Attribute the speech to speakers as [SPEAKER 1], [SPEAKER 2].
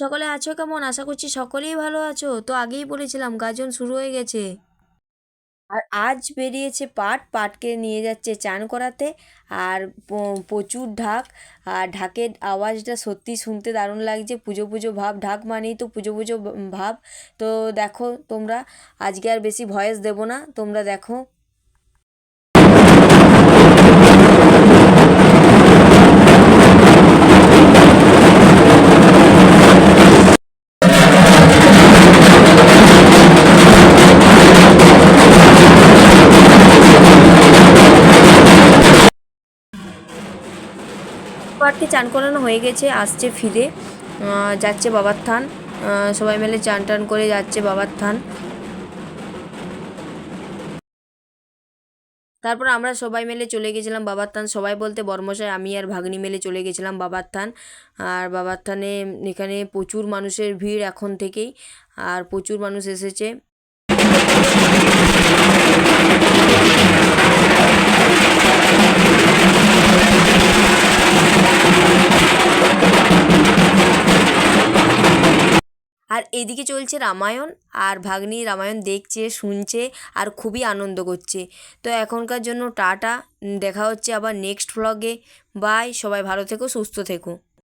[SPEAKER 1] সকলে আছো কেমন? আশা করছি সকলেই ভালো আছো। তো আগেই বলেছিলাম, গাজন শুরু হয়ে গেছে। আর আজ বেরিয়েছে পাট। পাটকে নিয়ে যাচ্ছে চান করাতে। আর প্রচুর ঢাক। আর ঢাকের আওয়াজটা সত্যি শুনতে দারুণ লাগছে। পুজো পুজো ভাব। ঢাক মানেই তো পুজো পুজো ভাব। তো দেখো তোমরা, আজকে আর বেশি ভয়েস দেবো না। তোমরা দেখো। পাটকে চান করানো হয়ে গেছে, আসছে ফিরে যাচ্ছে বাবার থান সবাই মিলে চান টান করে যাচ্ছে বাবার থান। তারপর আমরা সবাই মিলে চলে গেছিলাম বাবার থান। সবাই বলতে বর্মশাই, আমি আর ভাগ্নি মিলে চলে গেছিলাম বাবার থান। আর বাবার থানে এখানে প্রচুর মানুষের ভিড় এখন থেকেই, আর প্রচুর মানুষ এসেছে। আর এদিকে চলছে রামায়ণ আর ভাগ্নি রামায়ণ দেখছে, শুনছে আর খুবই আনন্দ করছে। তো এখনকার জন্য টাটা। দেখা হচ্ছে আবার নেক্সট ভ্লগে বাই সবাই ভালো থেকো, সুস্থ থেকো।